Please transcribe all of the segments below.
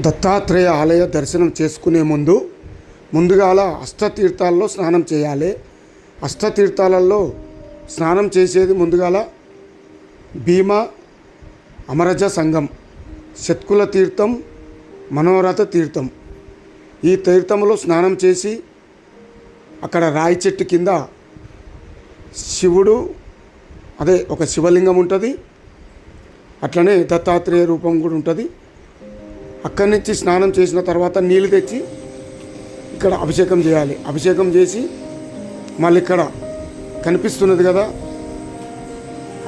దత్తాత్రేయ ఆలయ దర్శనం చేసుకునే ముందు ముందుగాల అష్టతీర్థాల్లో స్నానం చేయాలి. అష్టతీర్థాలలో స్నానం చేసేది ముందుగాల భీమ అమరజ సంఘం శత్కుల తీర్థం మనోరథ తీర్థం. ఈ తీర్థంలో స్నానం చేసి అక్కడ రాయి చెట్టు కింద శివుడు అదే ఒక శివలింగం ఉంటుంది. అట్లనే దత్తాత్రేయ రూపం కూడా ఉంటుంది. అక్కడి నుంచి స్నానం చేసిన తర్వాత నీళ్ళు తెచ్చి ఇక్కడ అభిషేకం చేయాలి. అభిషేకం చేసి మళ్ళీ ఇక్కడ కనిపిస్తున్నది కదా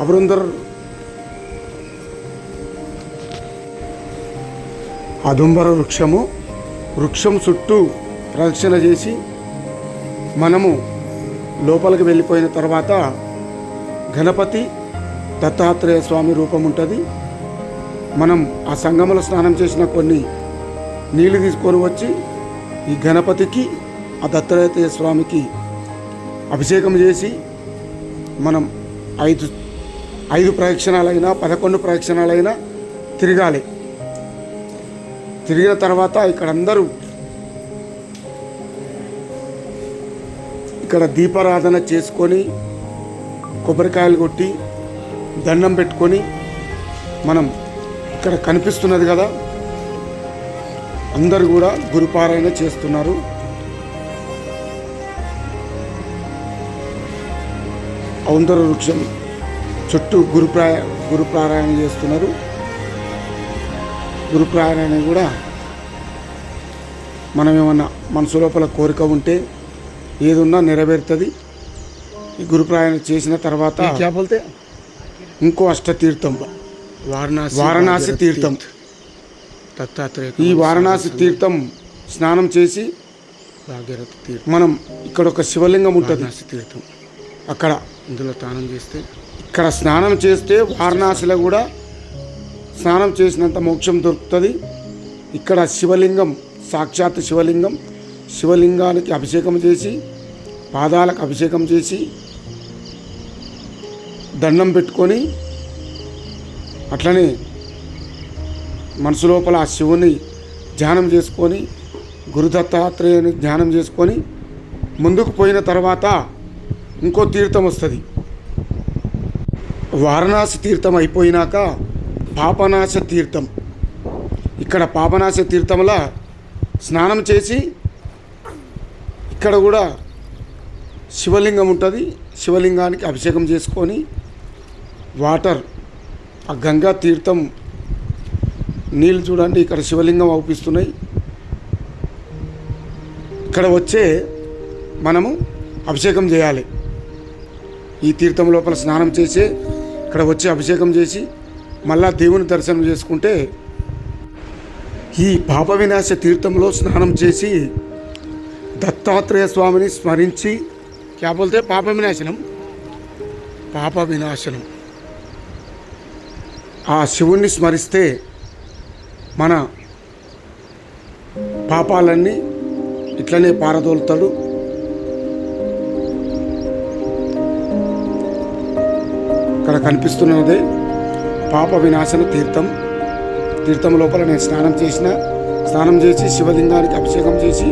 అబృందర్ అదుంబర వృక్షము. వృక్షం చుట్టూ ప్రదక్షిణ చేసి మనము లోపలికి వెళ్ళిపోయిన తర్వాత గణపతి దత్తాత్రేయ స్వామి రూపం ఉంటుంది. మనం ఆ సంగంలో స్నానం చేసిన కొన్ని నీళ్ళు తీసుకొని వచ్చి ఈ గణపతికి ఆ దత్తాత్రేయ స్వామికి అభిషేకం చేసి మనం ఐదు ఐదు ప్రయక్షణాలైనా పదకొండు ప్రయక్షణాలైనా తిరగాలి. తిరిగిన తర్వాత ఇక్కడ అందరూ ఇక్కడ దీపారాధన చేసుకొని కొబ్బరికాయలు కొట్టి దండం పెట్టుకొని మనం ఇక్కడ కనిపిస్తున్నది కదా. అందరు కూడా గురుపారాయణ చేస్తున్నారు. ఔందర వృక్షం చుట్టూ గురుప్రాయ గురుప్రారాయణ చేస్తున్నారు. గురుప్రారాయణ కూడా మనం ఏమన్నా మనసు లోపల కోరిక ఉంటే ఏదున్నా నెరవేరుతుంది. ఈ గురుప్రాయణ చేసిన తర్వాత ఇంకో అష్టతీర్థం. వారణాసి వారణాసి తీర్థం. దత్తాత్రేయ ఈ వారణాసి తీర్థం స్నానం చేసి భాగీరథ తీర్థం. మనం ఇక్కడ ఒక శివలింగం ఉంటుంది. తీర్థం. అక్కడ ఇందులో స్నానం చేస్తే ఇక్కడ స్నానం చేస్తే వారణాసిలో కూడా స్నానం చేసినంత మోక్షం దొరుకుతుంది. ఇక్కడ శివలింగం సాక్షాత్ శివలింగం శివలింగానికి అభిషేకం చేసి పాదాలకు అభిషేకం చేసి దండం పెట్టుకొని అట్లనే మనసు లోపల ఆ శివుని ధ్యానం చేసుకొని గురుదత్తాత్రేయుని ధ్యానం చేసుకొని ముందుకు పోయిన తర్వాత ఇంకో తీర్థం వస్తుంది. వారణాసి తీర్థం అయిపోయినాక పాపనాశ తీర్థం. ఇక్కడ పాపనాశ తీర్థంలో స్నానం చేసి ఇక్కడ కూడా శివలింగం ఉంటుంది. శివలింగానికి అభిషేకం చేసుకొని వాటర్ ఆ గంగా తీర్థం నీళ్ళు చూడండి ఇక్కడ శివలింగం అవుపిస్తున్నాయి. ఇక్కడ వచ్చే మనము అభిషేకం చేయాలి. ఈ తీర్థం లోపల స్నానం చేసి ఇక్కడ వచ్చి అభిషేకం చేసి మళ్ళా దేవుని దర్శనం చేసుకుంటే ఈ పాప వినాశ తీర్థంలో స్నానం చేసి దత్తాత్రేయ స్వామిని స్మరించి క్యా పాప వినాశనం? పాప వినాశనం. ఆ శివుణ్ణి స్మరిస్తే మన పాపాలన్నీ ఇట్లనే పారదోలుతాడు. ఇక్కడ కనిపిస్తున్నదే పాప వినాశన తీర్థం. తీర్థం లోపల నేను స్నానం చేసిన స్నానం చేసి శివలింగానికి అభిషేకం చేసి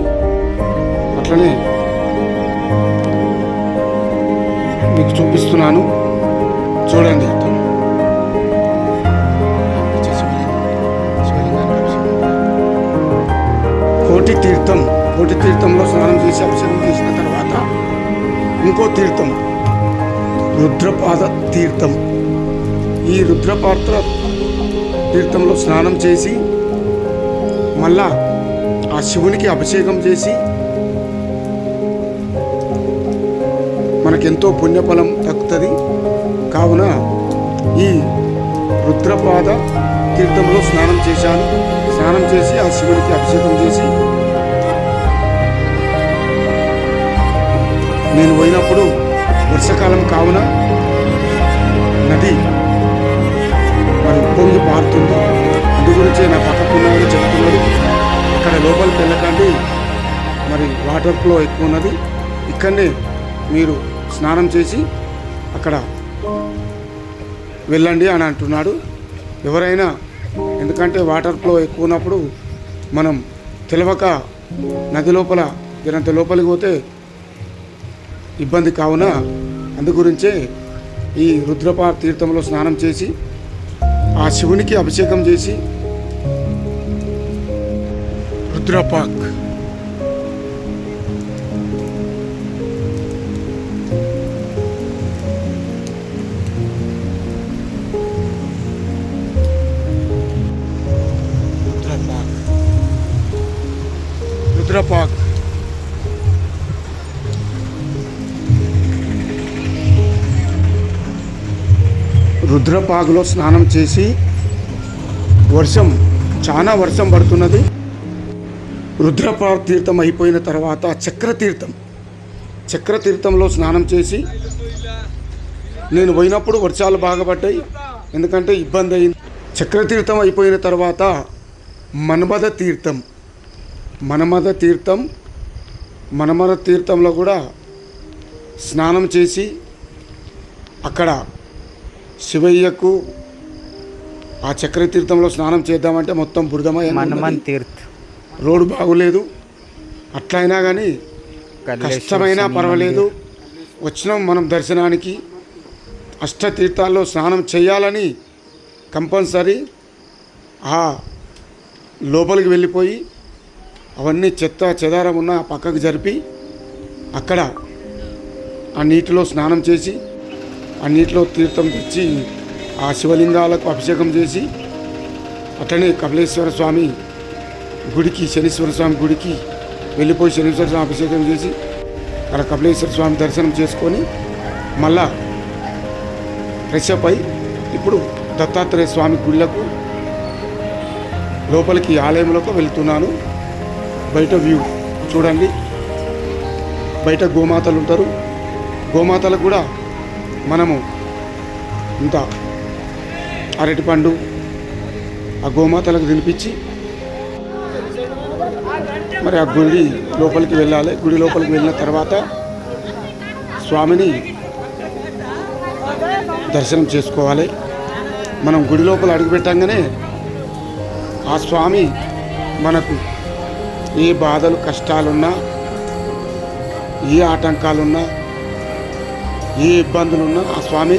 అట్లనే మీకు చూపిస్తున్నాను. చూడండి. కోటి తీర్థం కోటి తీర్థంలో స్నానం చేసి అభిషేకం చేసిన తర్వాత ఇంకో తీర్థం రుద్రపాద తీర్థం. ఈ రుద్రపాత్ర తీర్థంలో స్నానం చేసి మళ్ళా ఆ శివునికి అభిషేకం చేసి మనకెంతో పుణ్యఫలం దక్కుతుంది. కావున ఈ రుద్రపాద తీర్థంలో స్నానం చేశాను. స్నానం చేసి ఆ శివుడికి అభిషేకం చేసి నేను పోయినప్పుడు వర్షాకాలం కావున నది మరి పొంగి పారుతుంది. అందు గురించి నా పక్కకున్నాయని చెప్తున్నాడు అక్కడ లోపలికి వెళ్ళకండి. మరి వాటర్ ఫ్లో ఎక్కువ ఉన్నది. ఇక్కడనే మీరు స్నానం చేసి అక్కడ వెళ్ళండి అని అంటున్నాడు. ఎవరైనా ఎందుకంటే వాటర్ ఫ్లో ఎక్కువ ఉన్నప్పుడు మనం తెలవక నది లోపల జనంత లోపలికి పోతే ఇబ్బంది కావున అందు గురించే ఈ రుద్రప తీర్థంలో స్నానం చేసి ఆ శివునికి అభిషేకం చేసి రుద్రపాక్ రుద్రపాక్ రుద్రపాగులో స్నానం చేసి వర్షం చాలా వర్షం పడుతున్నది. రుద్రపా తీర్థం అయిపోయిన తర్వాత చక్రతీర్థం. చక్రతీర్థంలో స్నానం చేసి నేను పోయినప్పుడు వర్షాలు బాగా పడ్డాయి. ఎందుకంటే ఇబ్బంది అయింది. చక్రతీర్థం అయిపోయిన తర్వాత మన్మథ తీర్థం మన్మథ తీర్థం మన్మథ తీర్థంలో కూడా స్నానం చేసి అక్కడ శివయ్యకు ఆ చక్రతీర్థంలో స్నానం చేద్దామంటే మొత్తం బురదమై మన్మన్ తీర్థ్. రోడ్డు బాగులేదు. అట్లయినా కానీ కష్టమైనా పర్వాలేదు. వచ్చినాం మనం దర్శనానికి. అష్టతీర్థాల్లో స్నానం చేయాలని కంపల్సరీ ఆ లోపలికి వెళ్ళిపోయి అవన్నీ చెత్త చెదారం ఉన్న ఆ పక్కకు జరిపి అక్కడ ఆ నీటిలో స్నానం చేసి ఆ నీటిలో తీర్థం తెచ్చి ఆ శివలింగాలకు అభిషేకం చేసి అట్లనే కపిలేశ్వర స్వామి గుడికి శనీశ్వర స్వామి గుడికి వెళ్ళిపోయి శనీశ్వర స్వామి అభిషేకం చేసి అక్కడ కపిలేశ్వర స్వామి దర్శనం చేసుకొని మళ్ళా ఫ్రెష్ అప్ అయి ఇప్పుడు దత్తాత్రేయ స్వామి గుళ్ళకు లోపలికి ఆలయంలోకి వెళ్తున్నాను. బయట వ్యూ చూడండి. బయట గోమాతలు ఉంటారు. గోమాతలకు కూడా మనము ఇంత అరటిపండు ఆ గోమాతలకు తినిపించి మరి ఆ గుడి లోపలికి వెళ్ళాలి. గుడి లోపలికి వెళ్ళిన తర్వాత స్వామిని దర్శనం చేసుకోవాలి. మనం గుడి లోపల అడుగుపెట్టంగానే ఆ స్వామి మనకు ఏ బాధలు కష్టాలున్నా ఏ ఆటంకాలున్నా ఏ ఇబ్బందులున్నా ఆ స్వామి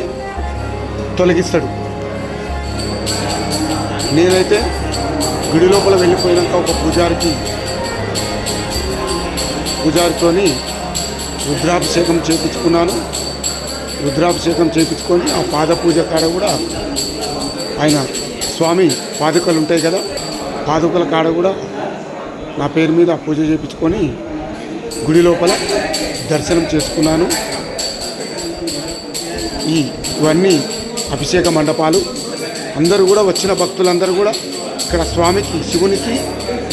తొలగిస్తాడు. నేనైతే గుడి లోపల వెళ్ళిపోయినాక ఒక పూజారికి పూజారితోని రుద్రాభిషేకం చేయించుకున్నాను రుద్రాభిషేకం చేయించుకొని ఆ పాద పూజ కాడ కూడా ఆయన స్వామి పాదుకలు ఉంటాయి కదా పాదుకల కాడ కూడా నా పేరు మీద పూజ చేయించుకొని గుడి లోపల దర్శనం చేసుకున్నాను. ఈ ఇవన్నీ అభిషేక మండపాలు. అందరూ కూడా వచ్చిన భక్తులందరూ కూడా ఇక్కడ స్వామికి శివునికి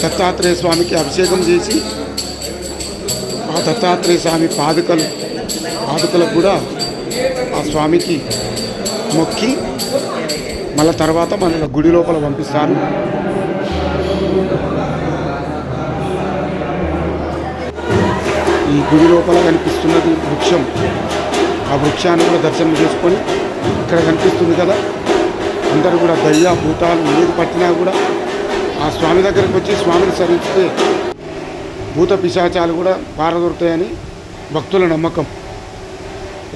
దత్తాత్రేయ స్వామికి అభిషేకం చేసి ఆ దత్తాత్రేయ స్వామి పాదుకలు పాదుకలకు కూడా ఆ స్వామికి మొక్కి మళ్ళీ తర్వాత మన గుడి లోపల పంపిస్తాను. ఈ గుడి లోపల కనిపిస్తున్నది వృక్షం. ఆ వృక్షాన్ని కూడా దర్శనం చేసుకొని ఇక్కడ కనిపిస్తుంది కదా. అందరూ కూడా దయ్య భూతాలు ఏది పట్టినా కూడా ఆ స్వామి దగ్గరికి వచ్చి స్వామిని సరిస్తే భూత పిశాచాలు కూడా పారదొరుతాయని భక్తుల నమ్మకం.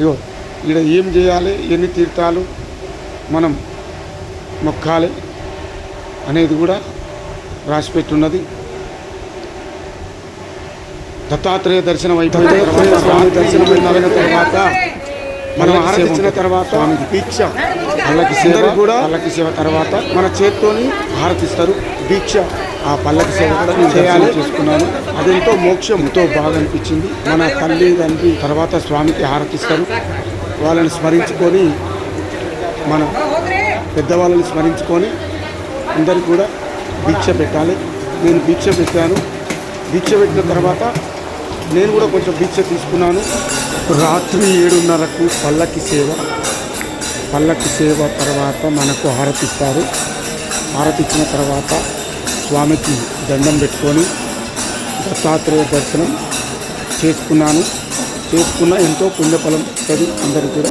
ఇగో ఇక్కడ ఏం చేయాలి ఎన్ని తీర్థాలు మనం మొక్కాలి అనేది కూడా రాసిపెట్టున్నది. దత్తాత్రేయ దర్శనం అయిపోయిన తర్వాత స్వామి దర్శనం అయిన తర్వాత మనం ఆరాధించిన తర్వాత స్వామికి దీక్ష పల్లకి సేవ కూడా పల్లకి సేవ తర్వాత మన చేత్తోని హారతిస్తారు దీక్ష ఆ పల్లకి సేవ కూడా నేను చేయాలి. చేసుకున్నాను. అదెంతో మోక్షం ఎంతో బాగా అనిపించింది. మన తల్లి తండ్రి తర్వాత స్వామికి హారతిస్తారు వాళ్ళని స్మరించుకొని మన పెద్దవాళ్ళని స్మరించుకొని అందరికి కూడా దీక్ష పెట్టాలి. నేను దీక్ష పెట్టాను. దీక్ష పెట్టిన తర్వాత నేను కూడా కొంచెం దీక్ష తీసుకున్నాను. రాత్రి ఏడున్నరకు పల్లకి సేవ. పల్లకి సేవ తర్వాత మనకు హారతిస్తారు. హారతిచ్చిన తర్వాత స్వామికి దండం పెట్టుకొని దత్తాత్రేయ దర్శనం చేసుకున్నాను. చేసుకున్న ఎంతో పుణ్యఫలం వస్తుంది అందరికీ కూడా.